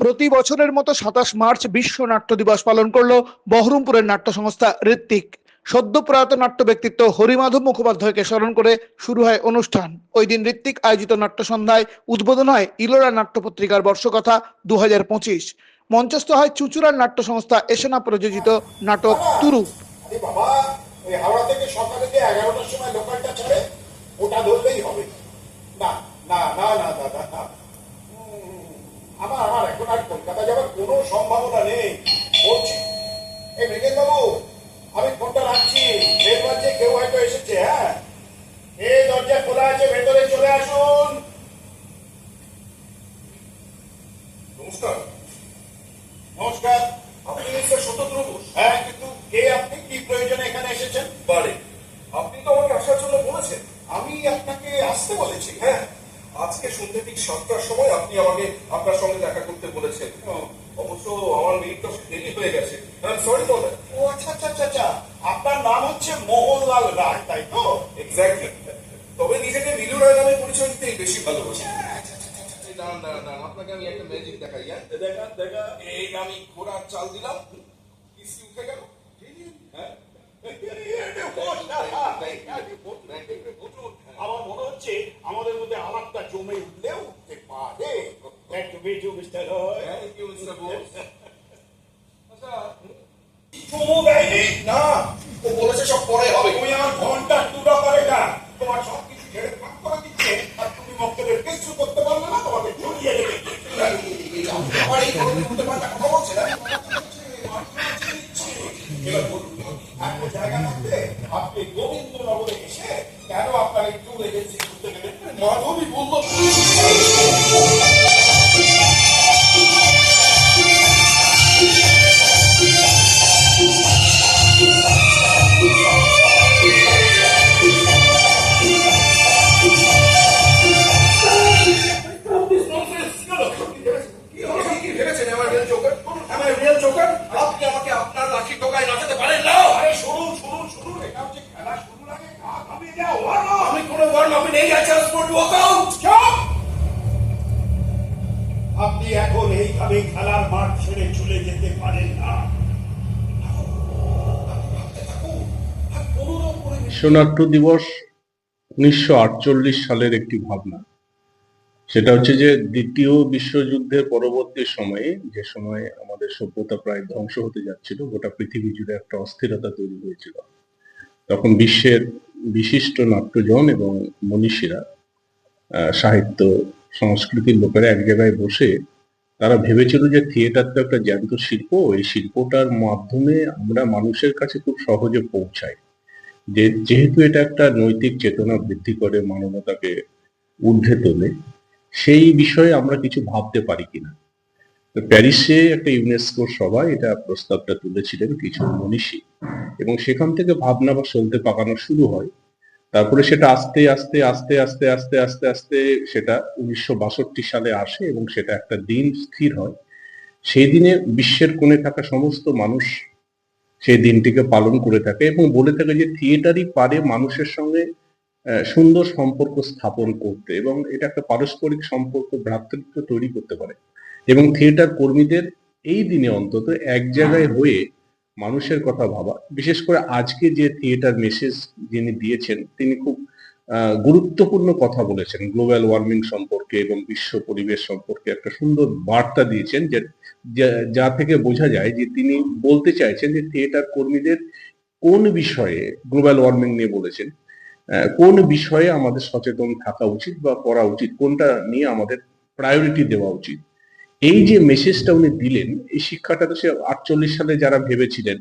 প্রতি বছরের মতো সাতাশ মার্চ বিশ্ব নাট্য দিবস পালন করল বহরমপুরের নাট্য সংস্থা ঋত্বিক। সদ্য প্রয়াত নাট্য ব্যক্তিত্ব হরিমাধব মুখোপাধ্যায়কে স্মরণ করে শুরু হয় অনুষ্ঠান। ওই দিন ঋত্বিক আয়োজিত নাট্য সন্ধ্যায় উদ্বোধন হয় ইলোরা নাট্য পত্রিকার বর্ষকথা দু হাজার পঁচিশ। মঞ্চস্থ হয় চুচুড়ার নাট্য সংস্থা এসেনা প্রযোজিত নাটক তুরু। সকালে লোকালটা ছাড়ে ওটা ধরলেই হবে না না না না দাদা না উম, আমার আমার এখন আর কলকাতা যাওয়ার কোনো সম্ভাবনা নেই বলছি এই মৃগেন বাবু আমি ফোনটা রাখছি। রেল বাজছে কেউ হয়তো এসেছে হ্যাঁ? এই দরজা খোলা আছে ভেতরে চলে আসুন। নমস্কার। নমস্কার আপনি মিস্টার শতদ্র ঘোষ। হ্যাঁ কিন্তু কে আপনি? কি প্রয়োজনে এখানে এসেছেন? বারে আপনি তো আমাকে আসার জন্য বলেছেন। আমি আপনাকে আসতে বলেছি হ্যাঁ? আজকে সন্ধ্যে ঠিক সাতটার সময় আপনি আমাকে আপনার সঙ্গে দেখা করতে বলেছেন। অবশ্য আমার মিনিটটা দেরি হয়ে গেছে। সরি ফর ও আচ্ছা আচ্ছা আচ্ছা আচ্ছা। আপনার নাম হচ্ছে মোহনলাল রায় তাই তো? এক্স্যাক্টলি তবে নিজেকে নীলু রায় নামে পরিচয় দিতেই বেশি ভালোবাসি। না না না আপনাকে আমি একটা ম্যাজিক দেখাই হ্যাঁ? দেখা দেখা। এই আমি ঘোড়ার চাল দিলাম। কিস্তি উঠে গেল হ্যাঁ আমার মনে হচ্ছে আমাদের মধ্যে আলাপটা জমে উঠলেও উঠতে পারে একটু বেজু মিস্টার হয় থ্যাংক ইউ মিস্টার বোস আচ্ছা চুমু দেয়নি না ও বলেছে সব পরে হবে। তুমি আমার ঘণ্টা টুরা করে না তোমার সব কিছু ছেড়ে ফাঁক করে দিচ্ছে আর তুমি মক্তবের কিছু করতে পারবে না তোমাকে ঝুলিয়ে দেবে। আমার এই ধরনের করতে পারে কথা বলছে না? এবার বলুন একটা জায়গা থাকতে আপনি গোবিন্দনগরে এসে কেন আপনার এই ট্যুর এজেন্সি করতে গেলেন? মাধবী বলল ওয়ার্কআউট চুপ! আপনি এখন এইভাবে খেলার মাঠ ছেড়ে চলে যেতে পারেন না। বিশ্বনাট্য দিবস উনিশশো আটচল্লিশ সালের একটি ভাবনা। সেটা হচ্ছে যে দ্বিতীয় বিশ্বযুদ্ধের পরবর্তী সময়ে যে সময়ে আমাদের সভ্যতা প্রায় ধ্বংস হতে যাচ্ছিল গোটা পৃথিবী জুড়ে একটা অস্থিরতা তৈরি হয়েছিল। তখন বিশ্বের বিশিষ্ট নাট্যজন এবং মনীষীরা সাহিত্য, সংস্কৃতির লোকেরা এক জায়গায় বসে তারা ভেবেছিল যে থিয়েটার তো একটা জ্যান্ত শিল্প, এই শিল্পটার মাধ্যমে আমরা মানুষের কাছে খুব সহজে পৌঁছাই। যে, যেহেতু এটা একটা নৈতিক চেতনা বৃদ্ধি করে, মানবতাকে ঊর্ধ্বে তোলে, সেই বিষয়ে আমরা কিছু ভাবতে পারি কিনা তো প্যারিসে একটা ইউনেস্কো সভায় এটা প্রস্তাবটা তুলেছিলেন কিছু মনীষী। এবং সেখান থেকে ভাবনা বা সলতে পাকানো শুরু হয়। তারপরে সেটা আস্তে আস্তে আস্তে আস্তে আস্তে আস্তে আস্তে সেটা উনিশশো সালে আসে এবং সেটা একটা দিন স্থির হয়। সেই দিনে বিশ্বের কোণে থাকা সমস্ত মানুষ সেই দিনটিকে পালন করে থাকে এবং বলে থাকে যে থিয়েটারই পারে মানুষের সঙ্গে আহ, সুন্দর সম্পর্ক স্থাপন করতে এবং এটা একটা পারস্পরিক সম্পর্ক ভ্রাতৃত্ব তৈরি করতে পারে। এবং থিয়েটার কর্মীদের এই দিনে অন্তত এক জায়গায় হয়ে মানুষের কথা ভাবা। বিশেষ করে আজকে যে থিয়েটার মেসেজ যিনি দিয়েছেন, তিনি খুব গুরুত্বপূর্ণ কথা বলেছেন। গ্লোবাল ওয়ার্মিং সম্পর্কে এবং বিশ্ব পরিবেশ সম্পর্কে একটা সুন্দর বার্তা দিয়েছেন যে, যা- থেকে বোঝা যায় যে তিনি বলতে চাইছেন যে থিয়েটার কর্মীদের কোন বিষয়ে গ্লোবাল ওয়ার্মিং নিয়ে বলেছেন কোন বিষয়ে আমাদের সচেতন থাকা উচিত বা করা উচিত, কোনটা নিয়ে আমাদের প্রায়োরিটি দেওয়া উচিত। এই যে মেসেজটা উনি দিলেন এই শিক্ষাটা তো সে আটচল্লিশ সালে যারা ভেবেছিলেন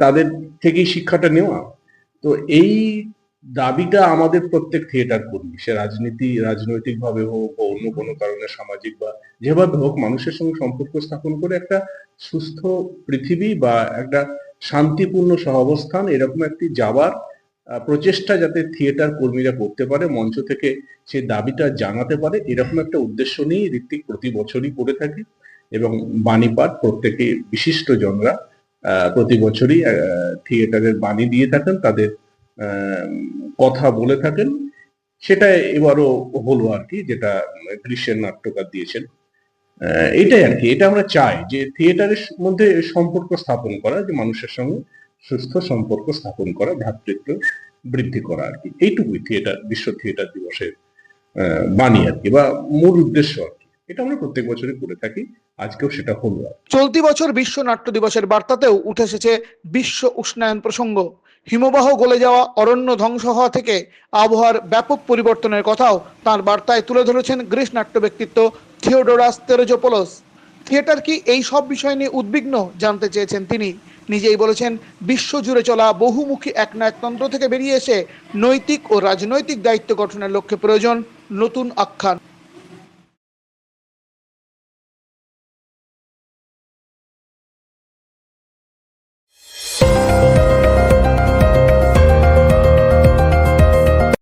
তাদের থেকেই শিক্ষাটা নেওয়া। তো এই দাবিটা আমাদের প্রত্যেক থিয়েটার কর্মী সে রাজনীতি রাজনৈতিক ভাবে হোক বা অন্য কোনো কারণে সামাজিক বা যেভাবে হোক মানুষের সঙ্গে সম্পর্ক স্থাপন করে একটা সুস্থ পৃথিবী বা একটা শান্তিপূর্ণ সহাবস্থান এরকম একটি আহ, প্রচেষ্টা যাতে থিয়েটার কর্মীরা করতে পারে, মঞ্চ থেকে সে দাবিটা জানাতে পারে, এরকম একটা উদ্দেশ্য নিয়ে ঋত্বিক প্রতি বছরই করে থাকে এবং বাণীপাঠ প্রত্যেকে বিশিষ্ট জনরা প্রতি বছরই থিয়েটারের বাণী দিয়ে থাকেন, তাদের কথা বলে থাকেন। সেটা এবারও হলো আর কি, যেটা গ্রীষ্মের নাট্যকার দিয়েছেন। এটাই আর কি, এটা আমরা চাই যে থিয়েটারের মধ্যে সম্পর্ক স্থাপন করা, যে মানুষের সঙ্গে সুস্থ সম্পর্ক স্থাপন করা, ভ্রাতৃত্ব বৃদ্ধি করা আর কি। এইটুকুই থিয়েটার, বিশ্ব থিয়েটার দিবসের বাণী আর কি, বা মূল উদ্দেশ্য আর কি। এটা আমরা প্রত্যেক বছরই করে থাকি, আজকেও সেটা হলো চলতি বছর বিশ্ব নাট্য দিবসের বার্তাতেও উঠে এসেছে বিশ্ব উষ্ণায়ন প্রসঙ্গ। হিমবাহ গলে যাওয়া, অরণ্য ধ্বংস হওয়া থেকে আবহাওয়ার ব্যাপক পরিবর্তনের কথাও তার বার্তায় তুলে ধরেছেন গ্রিস নাট্য ব্যক্তিত্ব থিওডোরাস তেরোজোপোলোস। থিয়েটার কি এই সব বিষয় নিয়ে উদ্বিগ্ন জানতে চেয়েছেন তিনি? নিজেই বলেছেন, বিশ্বজুড়ে চলা বহুমুখী একনায়কতন্ত্র থেকে বেরিয়ে এসে নৈতিক ও রাজনৈতিক দায়িত্ব গঠনের লক্ষ্যে প্রয়োজন নতুন আখ্যান।